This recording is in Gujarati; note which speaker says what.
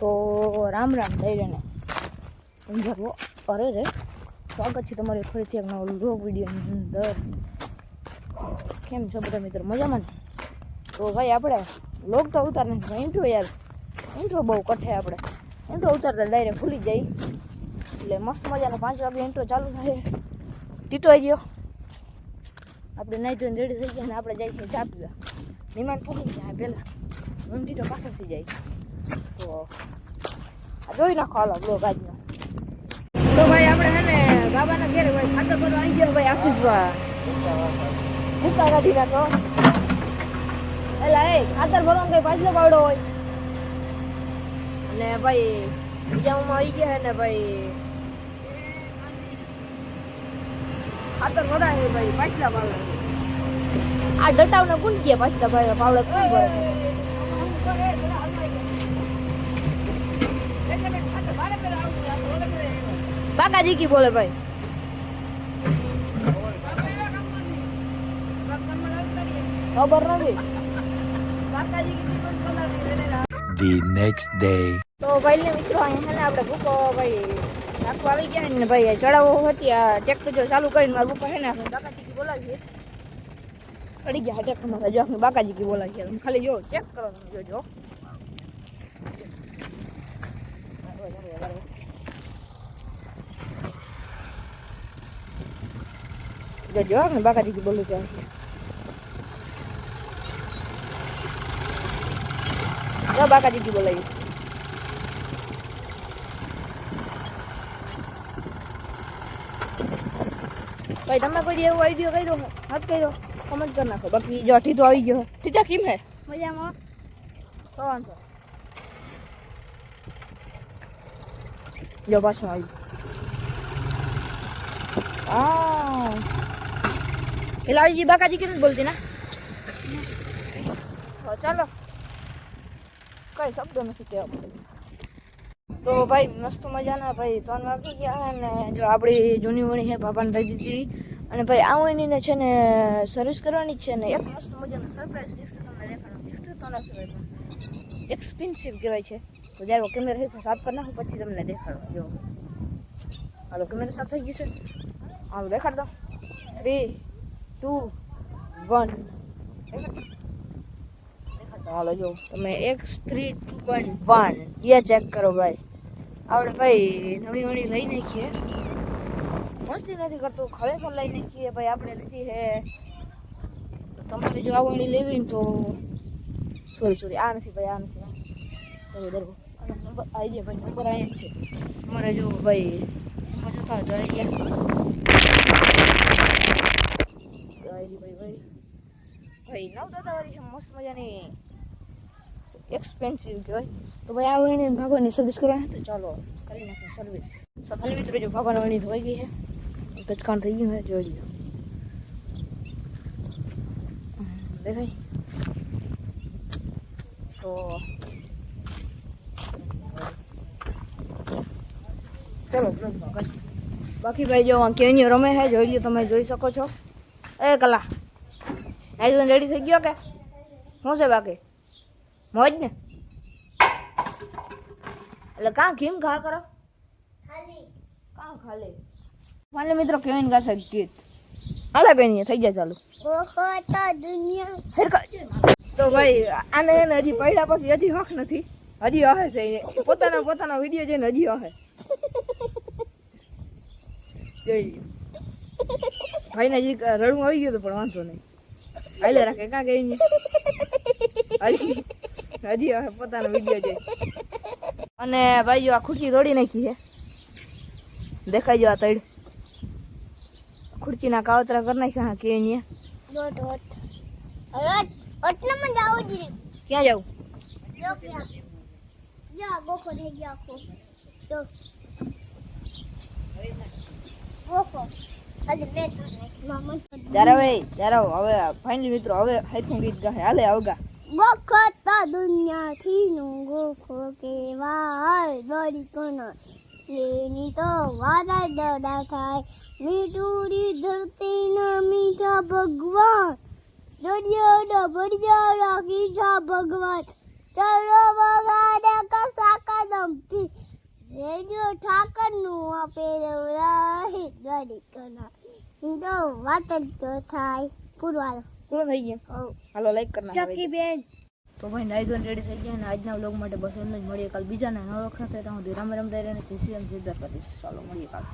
Speaker 1: તો રામ રામ ડાયરાને સમજાવો અરે રે, સ્વાગત છે તમારી ફરીથી એક નવો લોગ વિડીયોની અંદર. કેમ છો બધા મિત્રો? મજામાં તો ભાઈ આપણે લોગ તો ઉતાર નથી ઇન્ટ્રો યાર. ઇન્ટ્રો બહુ કઠે આપણે. ઇન્ટ્રો ઉતારતા ડાયરેક્ટ ભૂલી જાય. એટલે મસ્ત મજાનો પાંચ વાગે ઇન્ટ્રો ચાલુ થાય. ટીટો ગયો. આપણે નાઈ ધોઈને રેડી થઈ ગયા અને આપણે જાય છે ચા પીવા. મહેમાન પહોંચી ગયા પહેલાં. હું ટીટો પાછળથી જાય. તો આ જોઈ નાખો હાલો બ્લોગ આજનો તો ભાઈ આપણે હે ને બાબાના ઘેરે ભાઈ ખાતર ભરવા આવી ગયો ભાઈ આશીષભાઈ ભૂકા કાઢી નાખો. એલા એ ખાતર ભરવાનું કઈ પાછલો પાવડો હોય. અને ભાઈ બીજામાં આવી ગયા હે ને ભાઈ ખાતર ભરાય ભાઈ પાછલા પાવડા. આ ડટાવને કોણ કે પાછલા ભાઈ પાવડા કોણ ભરે બાકાજી કી બોલે ભાઈ? ખબર નથી.
Speaker 2: The next day.
Speaker 1: તો ભાઈ ને મિત્રો અહીંયા ને આપણે ભૂકો ભાઈ નાખવા આવી ગયા ને ભાઈ ચડાવો હતી આ ટ્રેક્ટર જો ચાલુ કરીને મારા ભૂકો છે ને આપણે બાકાજી કી બોલાવીએ. ચડી ગયા ટ્રેક્ટરમાં જો આપણે બાકાજી કી બોલાવીએ. ખાલી જો ચેક કરો તમે જોજો. આપણે બાકાજી કી બોલું છે. જો બાકાજી કી બોલાવી. ભાઈ તમે કોઈ એવું આઈડિયો કહી કર્યો? હાથ કર્યો? કમેન્ટ કરી નાખો. બાકી જો ઠીતો આવી ગયો. ઠીક કેમ હે? મજામાં. તો વાંધો. જો પાછો આવી. આ ખિલાડીજી બાકાજી કેમ બોલતી, ના? તો ચાલો. કઈ શબ્દો નથી કહેવા તો ભાઈ, મસ્ત મજાના ભાઈ, ત્રણ વાગી ગયા ને જો આપણી જૂની વણી છે બાપાને દઈ દીધી. અને ભાઈ, આ વણીને છે ને સર્વિસ કરવાની છે ને એક મસ્ત મજાનો સરપ્રાઈઝ ગિફ્ટ તમને દેખાડો. ગિફ્ટ તો નથી ભાઈ એક્સપેન્સિવ કહેવાય છે. તો જ્યારે કેમેરા હેઠળ સાફ કરી નાખું, પછી તમને દેખાડો. જો. હાલો કેમેરા સાફ થઈ ગયું છે. હાલો, દેખાડ દો. થ્રી ટુ વન હાલો જો તમે X three two one one એ ચેક કરો ભાઈ આપણે ભાઈ નવી વણી લઈ નાખીએ મસ્તી નથી કરતું ખરેખર લઈ નાખીએ ભાઈ આપણે લીધી હે તો તમારે જો આ વણી લેવી ને તો સોરી સોરી આ નથી ભાઈ આ નથી સોરી દરબો નંબર આવી જાય ભાઈ નંબર અહીંયા જ છે તમારે જો ભાઈ એમાં જોતા હોય તો આવી ગયા આવી ભાઈ ભાઈ. ભાઈ નવ દાદા વાળી છે, મસ્ત મજાની એક્સપેન્સિવ કહેવાય. તો ભાઈ, આ વણી ભાગવાની સર્વિસ કરવાની તો ચાલો કરી નાખીએ સર્વિસ તો ખાલી મિત્રો, જો ભાગવાની વણી ધોઈ ગઈ છે. કચકાણ થઈ ગયું છે, જોઈ લીધો દેખાય તો ચલો બ્લોગમાં કરીએ. બાકી ભાઈ, જો આ કેન્યો રમે છે, જોઈ લ્યો તમે જોઈ શકો છો. એ કલા. નાઈ રેડી થઈ ગયો કે? શું છે બાકી? મોજ ને? એટલે કાં કેમ ઘા કરો? કાં ખાલી? માલે મિત્રો કેવીન ગાશે ગીત? હાલે બેન થઈ જાય ચાલુ. ફેર કર. તો ભાઈ આને એને હજી પડ્યા પછી હજી હક નથી. હજી હે છે એને. પોતાના પોતાના વીડિયો જોઈને હજી હે જોઈ લ્યો. ભાઈને હજી રડવું આવી ગયું હતું પણ વાંધો નહીં. હાલે રાખે કાં કેવી હજી હજી હવે પોતાનો વીડિયો જોઈ. અને ભાઈ જો આ ખુરશી તોડી નાખી છે. દેખાઈ જો આ તૈડ. ખુરશીના કાવતરા કરી નાખ્યા હા કે ક્યાં જાવ? ત્યારે
Speaker 3: દુનિયાથી નું ગોખો કેવાય દોડી કોનો. એની તો વાદા દડા થાય. મીઠુરી ભગવાન. દરિયાડા બરિયાડા મીઠા ભગવાન. ચલો વગાડા કસાકા દંપી રેડિયો ઠાકરનું આપે તો વાત જ તો થાય પૂરવાલો
Speaker 1: પૂરું થઈ ગયું તો ભાઈ નાઈ ધોઈને રેડી થઈ ગયા અને આજના વ્લોગ માટે બસ એમ જ મળીએ કાલ બીજાના નવા વખત થાય ત્યાં સુધી રામ રામ રહે અને જય શ્રી રામ જય દ્વારકાધીશ ચાલો મળીએ કાલ